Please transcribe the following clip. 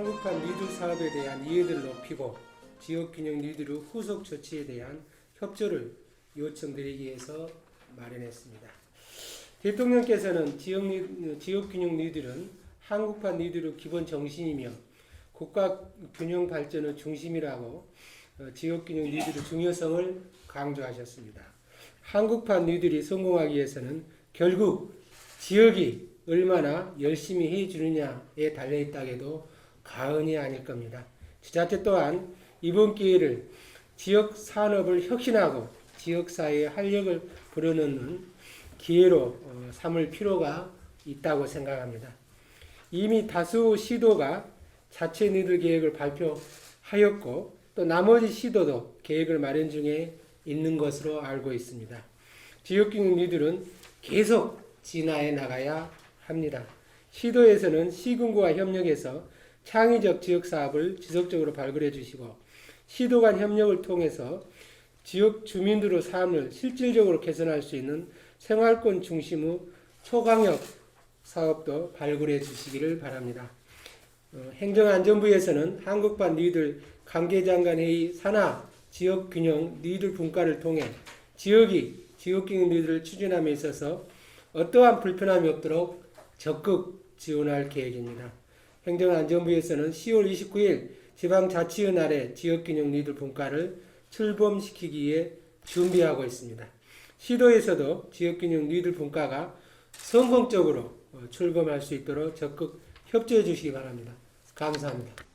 한국판 리드 사업에 대한 이해도를 높이고 지역균형 리드로 후속 조치에 대한 협조를 요청드리기 위해서 마련했습니다. 대통령께서는 지역 리, 지역균형 리드는 한국판 리드의 기본 정신이며 국가 균형 발전의 중심이라고 어, 지역균형 리드의 중요성을 강조하셨습니다. 한국판 리들이 성공하기 위해서는 결국 지역이 얼마나 열심히 해주느냐에 달려있다 해도 과언이 아닐 겁니다. 지자체 또한 이번 기회를 지역 산업을 혁신하고 지역 사회의 활력을 불어넣는 기회로 어, 삼을 필요가 있다고 생각합니다. 이미 다수 시도가 자체 니들 계획을 발표하였고 또 나머지 시도도 계획을 마련 중에 있는 것으로 알고 있습니다. 지역균형 니들은 계속 진화해 나가야 합니다. 시도에서는 시군구와 협력해서 창의적 지역 사업을 지속적으로 발굴해 주시고 시도 간 협력을 통해서 지역 주민들의 삶을 실질적으로 개선할 수 있는 생활권 중심의 초강력 사업도 발굴해 주시기를 바랍니다. 어, 행정안전부에서는 한국판 니들 관계장관회의 산하 지역균형 니들 분과를 통해 지역이 지역균형 니들을 추진함에 있어서 어떠한 불편함이 없도록 적극 지원할 계획입니다. 행정안전부에서는 10월 29일 지방자치의 날에 지역균형 니들 분과를 출범시키기 위해 준비하고 있습니다. 시도에서도 지역균형 니들 분과가 성공적으로 어, 출범할 수 있도록 적극 협조해 주시기 바랍니다. 감사합니다.